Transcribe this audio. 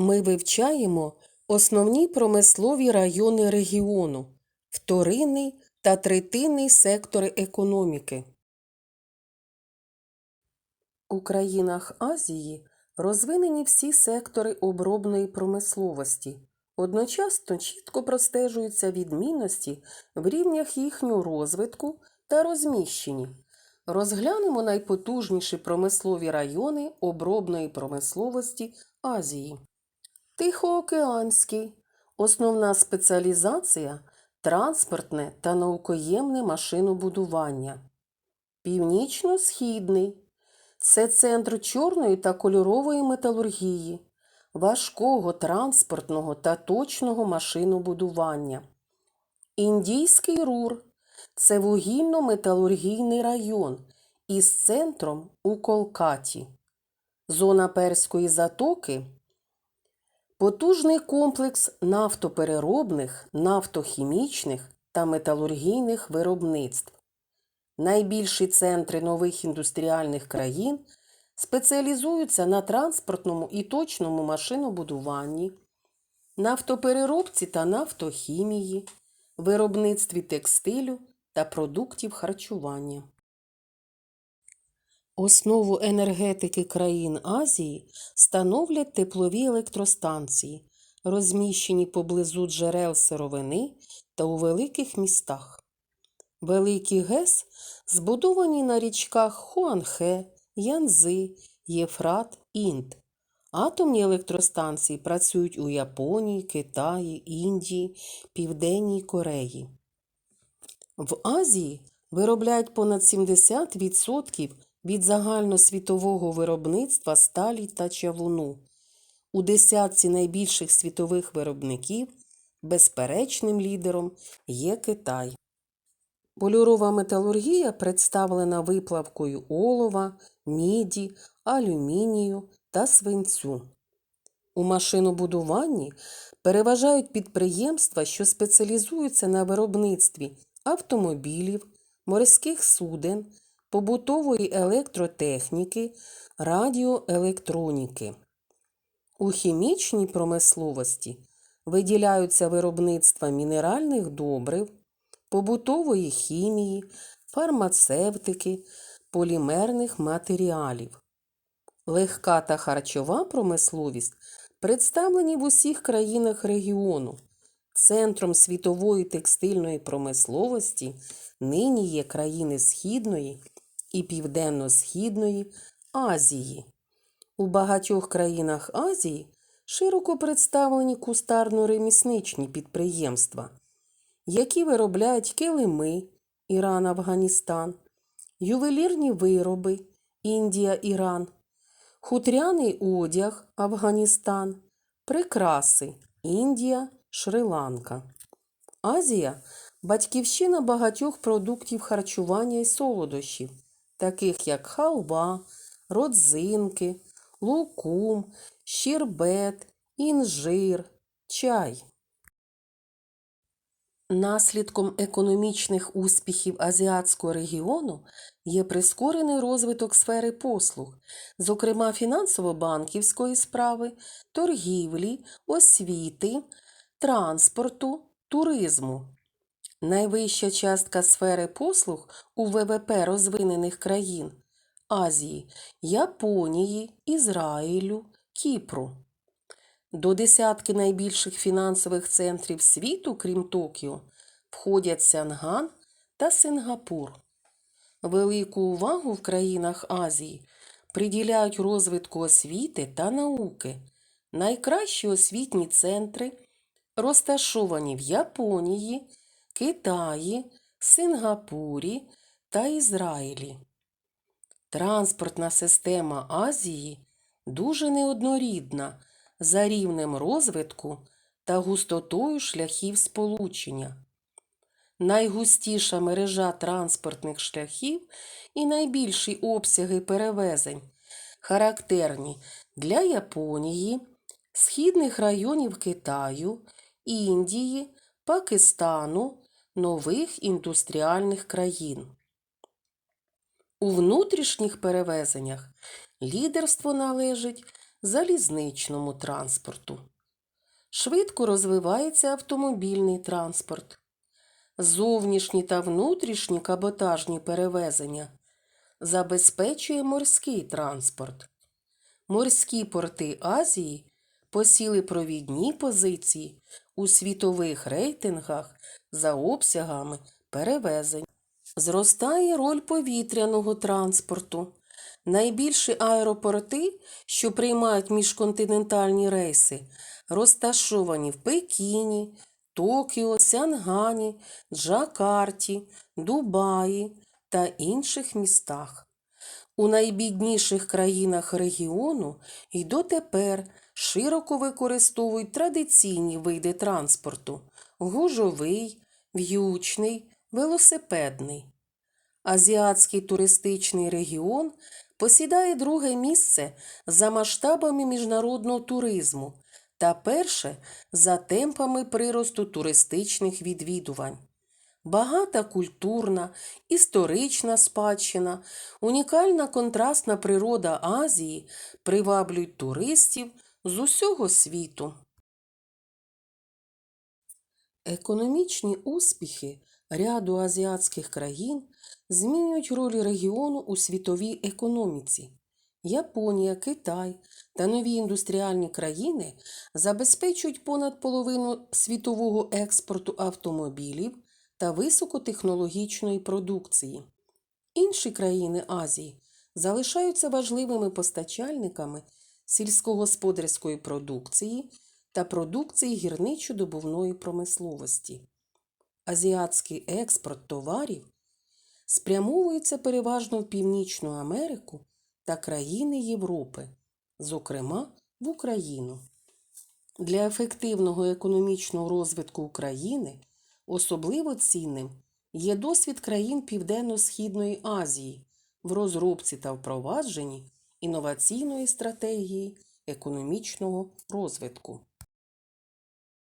Ми вивчаємо основні промислові райони регіону, вторинний та третинний сектори економіки. У країнах Азії розвинені всі сектори обробної промисловості. Одночасно чітко простежуються відмінності в рівнях їхнього розвитку та розміщенні. Розглянемо найпотужніші промислові райони обробної промисловості Азії. Тихоокеанський. Основна спеціалізація транспортне та наукоємне машинобудування. Північно-східний. Це центр чорної та кольорової металургії, важкого транспортного та точного машинобудування. Індійський рур це вугільно-металургійний район із центром у Колкаті. Зона Перської затоки потужний комплекс нафтопереробних, нафтохімічних та металургійних виробництв. Найбільші центри нових індустріальних країн спеціалізуються на транспортному і точному машинобудуванні, нафтопереробці та нафтохімії, виробництві текстилю та продуктів харчування. Основу енергетики країн Азії становлять теплові електростанції, розміщені поблизу джерел сировини та у великих містах. Великі ГЕС збудовані на річках Хуанхе, Янзи, Єфрат, Інд. Атомні електростанції працюють у Японії, Китаї, Індії, Південній Кореї. В Азії виробляють понад 70% від загальносвітового виробництва сталі та чавуну. У десятці найбільших світових виробників безперечним лідером є Китай. Полюрова металургія представлена виплавкою олова, міді, алюмінію та свинцю. У машинобудуванні переважають підприємства, що спеціалізуються на виробництві автомобілів, морських суден, побутової електротехніки, радіоелектроніки. У хімічній промисловості виділяються виробництва мінеральних добрив, побутової хімії, фармацевтики, полімерних матеріалів. Легка та харчова промисловість представлені в усіх країнах регіону. Центром світової текстильної промисловості нині є країни Східної і Південно-Східної Азії. У багатьох країнах Азії широко представлені кустарно-ремісничні підприємства, які виробляють килими Іран, Афганістан, ювелірні вироби Індія, Іран, хутряний одяг Афганістан, прикраси Індія, Шри-Ланка. Азія батьківщина багатьох продуктів харчування і солодощів, таких як халва, родзинки, лукум, щербет, інжир, чай. Наслідком економічних успіхів азіатського регіону є прискорений розвиток сфери послуг, зокрема фінансово-банківської справи, торгівлі, освіти, транспорту, туризму. Найвища частка сфери послуг у ВВП розвинених країн Азії, Японії, Ізраїлю, Кіпру. До десятки найбільших фінансових центрів світу, крім Токіо, входять Сянган та Сингапур. Велику увагу в країнах Азії приділяють розвитку освіти та науки. Найкращі освітні центри розташовані в Японії, Китаї, Сингапурі та Ізраїлі. Транспортна система Азії дуже неоднорідна за рівнем розвитку та густотою шляхів сполучення. Найгустіша мережа транспортних шляхів і найбільші обсяги перевезень характерні для Японії, східних районів Китаю, Індії, Пакистану, нових індустріальних країн. У внутрішніх перевезеннях лідерство належить залізничному транспорту. Швидко розвивається автомобільний транспорт. Зовнішні та внутрішні каботажні перевезення забезпечує морський транспорт. Морські порти Азії посіли провідні позиції у світових рейтингах за обсягами перевезень. Зростає роль повітряного транспорту. Найбільші аеропорти, що приймають міжконтинентальні рейси, розташовані в Пекіні, Токіо, Сянгані, Джакарті, Дубаї та інших містах. У найбідніших країнах регіону й дотепер широко використовують традиційні види транспорту гужовий, в'ючний, велосипедний. Азіатський туристичний регіон посідає друге місце за масштабами міжнародного туризму та перше за темпами приросту туристичних відвідувань. Багата культурна, історична спадщина, унікальна контрастна природа Азії приваблюють туристів з усього світу. Економічні успіхи ряду азіатських країн змінюють роль регіону у світовій економіці. Японія, Китай та нові індустріальні країни забезпечують понад половину світового експорту автомобілів та високотехнологічної продукції. Інші країни Азії залишаються важливими постачальниками сільськогосподарської продукції та продукції гірничо-добувної промисловості. Азіатський експорт товарів спрямовується переважно в Північну Америку та країни Європи, зокрема в Україну. Для ефективного економічного розвитку України особливо цінним є досвід країн Південно-Східної Азії в розробці та впровадженні інноваційної стратегії економічного розвитку.